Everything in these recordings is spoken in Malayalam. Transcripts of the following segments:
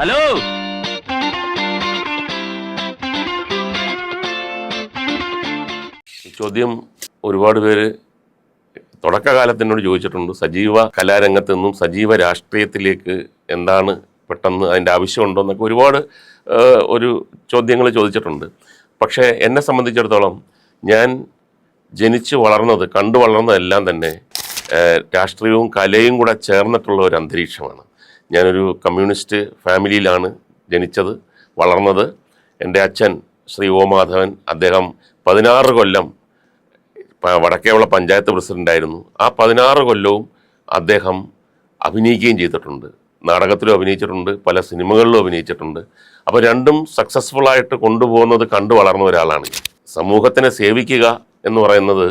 ഹലോ? ചോദ്യം ഒരുപാട് പേര് തുടക്കകാലത്തിനോട് ചോദിച്ചിട്ടുണ്ട്. സജീവ കലാരംഗത്ത് നിന്നും സജീവ രാഷ്ട്രീയത്തിലേക്ക് എന്താണ് പെട്ടെന്ന് അതിന്റെ ആവശ്യമുണ്ടോ എന്നൊക്കെ ഒരുപാട് ഒരു ചോദ്യങ്ങൾ ചോദിച്ചിട്ടുണ്ട്. പക്ഷേ എന്നെ സംബന്ധിച്ചിടത്തോളം ഞാൻ ജനിച്ച് വളർന്നത് കണ്ടു വളർന്നതെല്ലാം തന്നെ രാഷ്ട്രീയവും കലയും കൂടെ ചേർന്നിട്ടുള്ള ഒരു അന്തരീക്ഷമാണ്. ഞാനൊരു കമ്മ്യൂണിസ്റ്റ് ഫാമിലിയിലാണ് ജനിച്ചത് വളർന്നത്. എന്റെ അച്ഛൻ ശ്രീ ഓ മാധവൻ അദ്ദേഹം പതിനാറ് കൊല്ലം വടക്കേവുള്ള വടക്കേവള പഞ്ചായത്ത് പ്രസിഡന്റായിരുന്നു ആ പതിനാറ് കൊല്ലവും അദ്ദേഹം അഭിനയിക്കുകയും ചെയ്തിട്ടുണ്ട്. നാടകത്തിലും അഭിനയിച്ചിട്ടുണ്ട് പല സിനിമകളിലും അഭിനയിച്ചിട്ടുണ്ട്. അപ്പോൾ രണ്ടും സക്സസ്ഫുള്ളായിട്ട് കൊണ്ടുപോകുന്നത് കണ്ടു വളർന്ന ഒരാളാണ്. സമൂഹത്തിനെ സേവിക്കുക എന്ന് പറയുന്നത്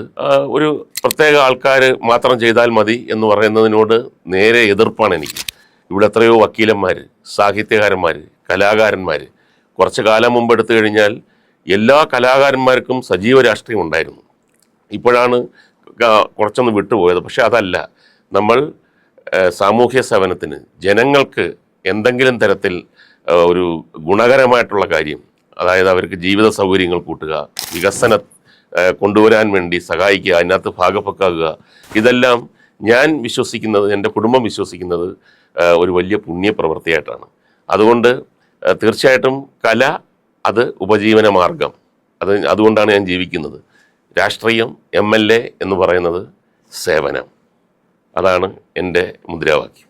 ഒരു പ്രത്യേക ആൾക്കാർ മാത്രം ചെയ്താൽ മതി എന്ന് പറയുന്നതിനോട് നേരെ എതിർപ്പാണ് എനിക്ക്. ഇവിടെ എത്രയോ വക്കീലന്മാർ സാഹിത്യകാരന്മാർ കലാകാരന്മാർ. കുറച്ച് കാലം മുമ്പ് എടുത്തു കഴിഞ്ഞാൽ എല്ലാ കലാകാരന്മാർക്കും സജീവ രാഷ്ട്രീയം ഉണ്ടായിരുന്നു. ഇപ്പോഴാണ് കുറച്ചൊന്ന് വിട്ടുപോയത്. പക്ഷേ അതല്ല നമ്മൾ സാമൂഹ്യ സേവനത്തിന് ജനങ്ങൾക്ക് എന്തെങ്കിലും തരത്തിൽ ഒരു ഗുണകരമായിട്ടുള്ള കാര്യം അതായത് അവർക്ക് ജീവിത സൗകര്യങ്ങൾ കൂട്ടുക വികസന കൊണ്ടുവരാൻ വേണ്ടി സഹായിക്കുക അതിനകത്ത് ഭാഗപ്പക്കാകുക ഇതെല്ലാം ഞാൻ വിശ്വസിക്കുന്നത് എന്റെ കുടുംബം വിശ്വസിക്കുന്നത് ഒരു വലിയ പുണ്യ പ്രവൃത്തിയായിട്ടാണ്. അതുകൊണ്ട് തീർച്ചയായിട്ടും കല അത് ഉപജീവന മാർഗം. അത് അതുകൊണ്ടാണ് ഞാൻ ജീവിക്കുന്നത്. രാഷ്ട്രീയം എം എൽ എ എന്ന് പറയുന്നത് സേവനം. അതാണ് എന്റെ മുദ്രാവാക്യം.